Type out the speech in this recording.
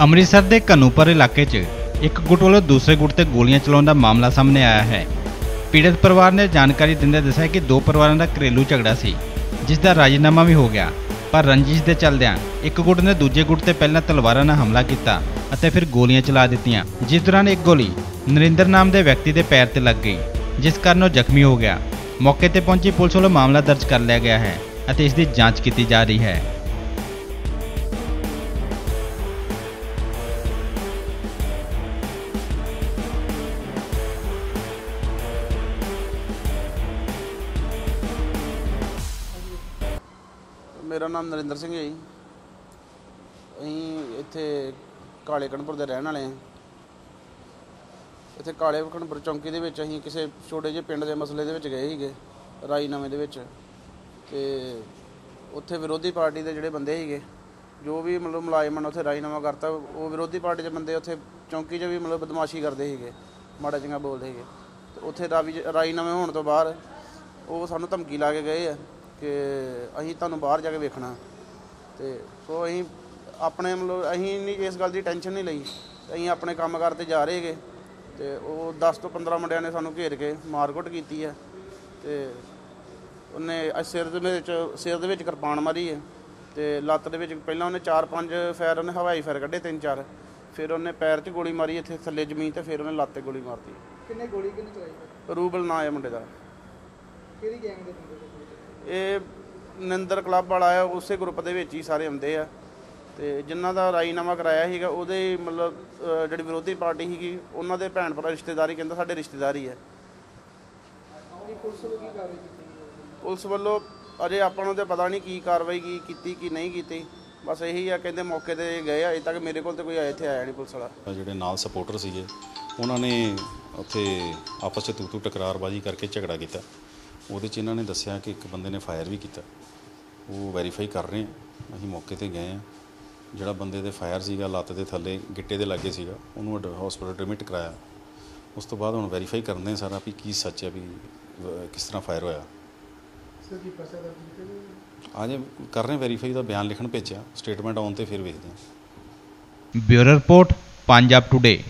ਅੰਮ੍ਰਿਤਸਰ ਦੇ ਕਨੂਪਰ ਇਲਾਕੇ 'ਚ ਇੱਕ ਗੁੱਟ ਵੱਲੋਂ ਦੂਸਰੇ ਗੁੱਟ ਤੇ ਗੋਲੀਆਂ ਚਲਾਉਣ ਦਾ ਮਾਮਲਾ ਸਾਹਮਣੇ ਆਇਆ ਹੈ। ਪੀੜਤ ਪਰਿਵਾਰ ਨੇ ਜਾਣਕਾਰੀ ਦਿੰਦੇ ਦੱਸਿਆ ਕਿ ਦੋ ਪਰਿਵਾਰਾਂ ਦਾ ਘਰੇਲੂ ਝਗੜਾ ਸੀ, ਜਿਸ ਦਾ ਰਾਜੀਨਾਮਾ ਵੀ ਹੋ ਗਿਆ। ਪਰ ਰੰਜਿਸ਼ ਦੇ ਚੱਲਦਿਆਂ ਇੱਕ ਗੁੱਟ ਨੇ ਦੂਜੇ ਗੁੱਟ ਤੇ ਪਹਿਲਾਂ ਤਲਵਾਰਾਂ ਨਾਲ ਹਮਲਾ ਕੀਤਾ ਅਤੇ ਫਿਰ ਗੋਲੀਆਂ ਚਲਾ ਦਿੱਤੀਆਂ, ਜਿਸ ਦੌਰਾਨ ਇੱਕ ਗੋਲੀ ਨਰਿੰਦਰ ਨਾਮ ਦੇ ਵਿਅਕਤੀ ਦੇ ਪੈਰ ਤੇ ਲੱਗ ਗਈ, ਜਿਸ ਕਾਰਨ ਉਹ ਜ਼ਖਮੀ ਹੋ ਗਿਆ। ਮੌਕੇ ਤੇ ਪਹੁੰਚੀ ਪੁਲਿਸ ਵੱਲੋਂ ਮਾਮਲਾ ਦਰਜ ਕਰ ਲਿਆ ਗਿਆ ਹੈ ਅਤੇ ਇਸ ਦੀ ਜਾਂਚ ਕੀਤੀ ਜਾ ਰਹੀ ਹੈ। ਮੇਰਾ ਨਾਮ ਨਰਿੰਦਰ ਸਿੰਘ ਹੈ ਜੀ। ਅਸੀਂ ਇੱਥੇ ਕਾਲੇ ਕਣਪੁਰ ਦੇ ਰਹਿਣ ਵਾਲੇ ਹਾਂ। ਇੱਥੇ ਕਾਲੇ ਕਣਪੁਰ ਚੌਂਕੀ ਦੇ ਵਿੱਚ ਅਸੀਂ ਕਿਸੇ ਛੋਟੇ ਜਿਹੇ ਪਿੰਡ ਦੇ ਮਸਲੇ ਦੇ ਵਿੱਚ ਗਏ ਸੀਗੇ, ਰਾਈ ਨਵੇਂ ਦੇ ਵਿੱਚ। ਤੇ ਉੱਥੇ ਵਿਰੋਧੀ ਪਾਰਟੀ ਦੇ ਜਿਹੜੇ ਬੰਦੇ ਸੀਗੇ, ਜੋ ਵੀ ਮਤਲਬ ਮੁਲਾਜ਼ਮਾਂ ਨੇ ਉੱਥੇ ਰਾਜੀਨਾਮਾ ਕਰਤਾ, ਉਹ ਵਿਰੋਧੀ ਪਾਰਟੀ ਦੇ ਬੰਦੇ ਉੱਥੇ ਚੌਂਕੀ 'ਚ ਵੀ ਮਤਲਬ ਬਦਮਾਸ਼ੀ ਕਰਦੇ ਸੀਗੇ, ਮਾੜਾ ਚੰਗਾ ਬੋਲਦੇ ਸੀਗੇ। ਤੇ ਉੱਥੇ ਰਾਵੀ ਰਾਜੀਨਾਮੇ ਹੋਣ ਤੋਂ ਬਾਅਦ ਉਹ ਸਾਨੂੰ ਧਮਕੀ ਲਾ ਕੇ ਗਏ ਆ ਕਿ ਅਸੀਂ ਤੁਹਾਨੂੰ ਬਾਹਰ ਜਾ ਕੇ ਵੇਖਣਾ। ਤੇ ਸੋ ਅਸੀਂ ਆਪਣੇ ਮਤਲਬ ਅਸੀਂ ਨਹੀਂ, ਇਸ ਗੱਲ ਦੀ ਟੈਨਸ਼ਨ ਨਹੀਂ ਲਈ। ਤੇ ਅਸੀਂ ਆਪਣੇ ਕੰਮਕਾਰ ਤੇ ਜਾ ਰਹੇਗੇ ਤੇ ਉਹ 10 ਤੋਂ 15 ਮੁੰਡਿਆਂ ਨੇ ਸਾਨੂੰ ਘੇਰ ਕੇ ਮਾਰਕੁੱਟ ਕੀਤੀ ਹੈ ਤੇ ਉਹਨੇ ਸਿਰ ਦੇ ਵਿੱਚ ਸਿਰ ਦੇ ਵਿੱਚ ਕਿਰਪਾਨ ਮਾਰੀ ਹੈ ਤੇ ਲੱਤ ਦੇ ਵਿੱਚ ਪਹਿਲਾਂ ਉਹਨੇ 4-5 ਫਾਇਰ ਉਹਨੇ ਹਵਾਈ ਫਾਇਰ ਕੱਢੇ ਤਿੰਨ ਚਾਰ। ਫਿਰ ਉਹਨੇ ਪੈਰ 'ਚ ਗੋਲੀ ਮਾਰੀ ਇੱਥੇ ਥੱਲੇ ਜ਼ਮੀਨ ਤੇ ਫਿਰ ਉਹਨੇ ਲੱਤ ਤੇ ਗੋਲੀ ਮਾਰਤੀ। ਕਿੰਨੇ ਗੋਲੀ ਕਿੰਨੇ ਚਲਾਈ? ਰੂਬਲ ਨਾਂ ਹੈ ਮੁੰਡੇ ਦਾ। ਕਿਹੜੀ ਗੈਂਗ ਦੇ ਬੰਦੇ ਇਹ ਨਿੰਦਰ ਕਲੱਬ ਵਾਲਾ ਆ ਉਸੇ ਗਰੁੱਪ ਦੇ ਵਿੱਚ ਹੀ ਸਾਰੇ ਆਉਂਦੇ ਆ। ਤੇ ਜਿਨ੍ਹਾਂ ਦਾ ਰਾਜੀਨਾਮਾ ਕਰਾਇਆ ਸੀਗਾ ਉਹਦੇ ਮਤਲਬ ਅਹ, ਜਿਹੜੀ ਵਿਰੋਧੀ ਪਾਰਟੀ ਸੀਗੀ ਉਹਨਾਂ ਦੇ ਭੈਣ ਭਰਾ ਰਿਸ਼ਤੇਦਾਰੀ ਕਹਿੰਦਾ ਸਾਡੇ ਰਿਸ਼ਤੇਦਾਰੀ ਹੈ। ਕੀ ਪੁਲਿਸ ਵੱਲੋਂ ਹੈ? ਪੁਲਿਸ ਵੱਲੋਂ ਅਜੇ ਆਪਾਂ ਨੂੰ ਤੇ ਪਤਾ ਨਹੀਂ ਕੀ ਕਾਰਵਾਈ ਕੀ ਕੀਤੀ ਕੀ ਨਹੀਂ ਕੀਤੀ। ਬਸ ਇਹੀ ਆ ਕਹਿੰਦੇ ਮੌਕੇ ਤੇ ਗਏ ਆ ਅਜੇ ਤੱਕ ਮੇਰੇ ਕੋਲ ਤੇ ਕੋਈ ਆਇਆ ਇੱਥੇ ਆਇਆ ਨਹੀਂ ਪੁਲਿਸ ਵਾਲਾ। ਜਿਹੜੇ ਨਾਲ ਸਪੋਰਟਰ ਸੀਗੇ ਉਹਨਾਂ ਨੇ ਉੱਥੇ ਆਪਸ 'ਚ ਤੂ ਤੂ ਟਕਰਾਰਬਾਜ਼ੀ ਕਰਕੇ ਝਗੜਾ ਕੀਤਾ। ਉਹਦੇ 'ਚ ਇਹਨਾਂ ਨੇ ਦੱਸਿਆ ਕਿ ਇੱਕ ਬੰਦੇ ਨੇ ਫਾਇਰ ਵੀ ਕੀਤਾ। ਉਹ ਵੈਰੀਫਾਈ ਕਰ ਰਹੇ ਆ ਅਸੀਂ ਮੌਕੇ ਤੇ ਗਏ ਆ। ਜਿਹੜਾ ਬੰਦੇ ਦੇ ਫਾਇਰ ਸੀਗਾ ਲੱਤ ਦੇ ਥੱਲੇ ਗਿੱਟੇ ਦੇ ਲਾਗੇ ਸੀਗਾ ਉਹਨੂੰ ਹਸਪੀਟਲ ਐਡਮਿਟ ਕਰਾਇਆ। ਉਸ ਤੋਂ ਬਾਅਦ ਹੁਣ ਵੈਰੀਫਾਈ ਕਰਦੇ ਆ ਸਾਰਾ ਵੀ ਕੀ ਸੱਚ ਹੈ ਵੀ ਕਿਸ ਤਰ੍ਹਾਂ ਫਾਇਰ ਹੋਇਆ। ਸਰ ਕੀ ਕੀਤਾ ਜੀ? ਆਜੇ ਕਰ ਰਹੇ ਵੈਰੀਫਾਈ ਦਾ ਬਿਆਨ ਲਿਖਣ ਭੇਜਿਆ ਸਟੇਟਮੈਂਟ ਆਉਣ ਤੇ ਫਿਰ ਵੇਖਦੇ ਹਾਂ ਬਿਊਰੋ ਰਿਪੋਰਟ ਪੰਜਾਬ ਟੁਡੇ